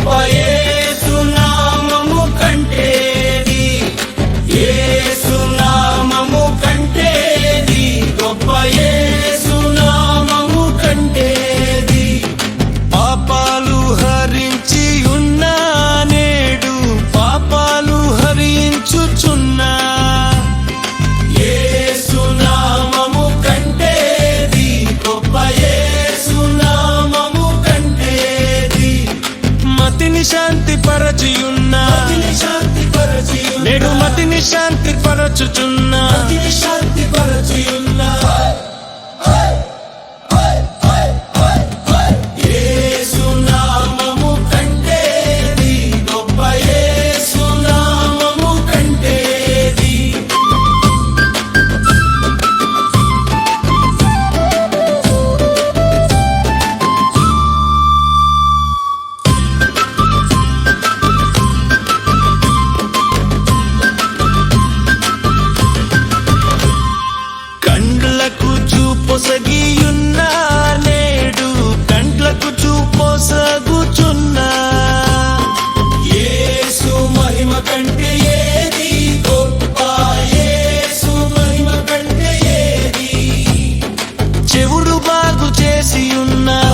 గొప్ప శాంతి పరచియున్నా నేడు మతిని శాంతి పరచుచున్నా శాంతి పరచియున్నా చెవుడు బాగు చేసి ఉన్నా.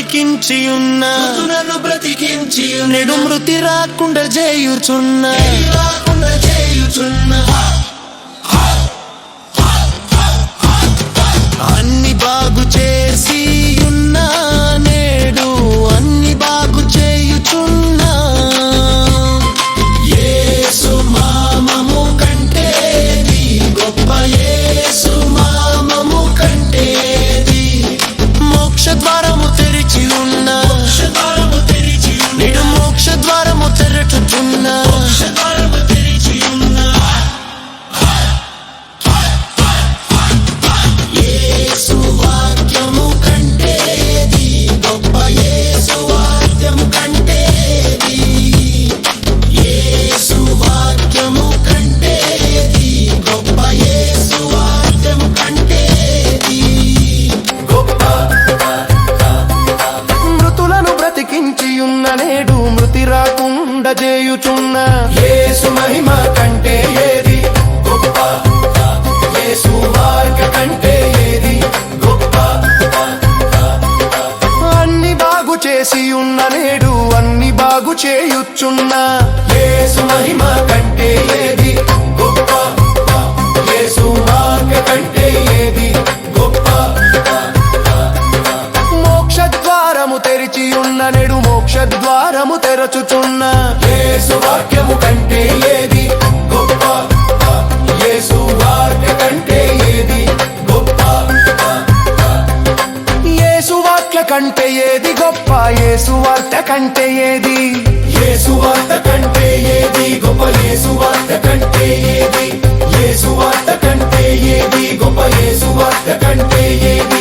బ్రతికించి ఉన్న నన్ను బ్రతికించి నేడు మృతి రాకుండా చేయుచున్న రాకుండా చేయుచున్న ద్వారము తెరిచి బ్రతికించి ఉన్న నేడు మృతి రాకుండా చేయుచున్న యేసు మహిమ కంటే ఏది గొప్ప? యేసు మార్గ కంటే ఏది గొప్ప? అన్ని బాగు చేసి ఉన్న నేడు అన్ని బాగు చేయుచున్న. యేసు మహిమ కంటే ఏది గొప్ప? యేసు మార్గ కంటే ఏది నేడు మోక్ష ద్వారము తెరచుచున్న. యేసు వాక్యము కంటే ఏది గొప్ప? యేసు వాక్య కంటే ఏది గొప్ప? యేసు వాక్య కంటే ఏది గొప్ప? యేసు వార్త కంటే ఏది? యేసు వార్త కంటే ఏది గొప్ప? యేసు వార్త కంటే ఏది? యేసు వార్త కంటే ఏది గొప్ప? యేసు వార్త కంటే ఏది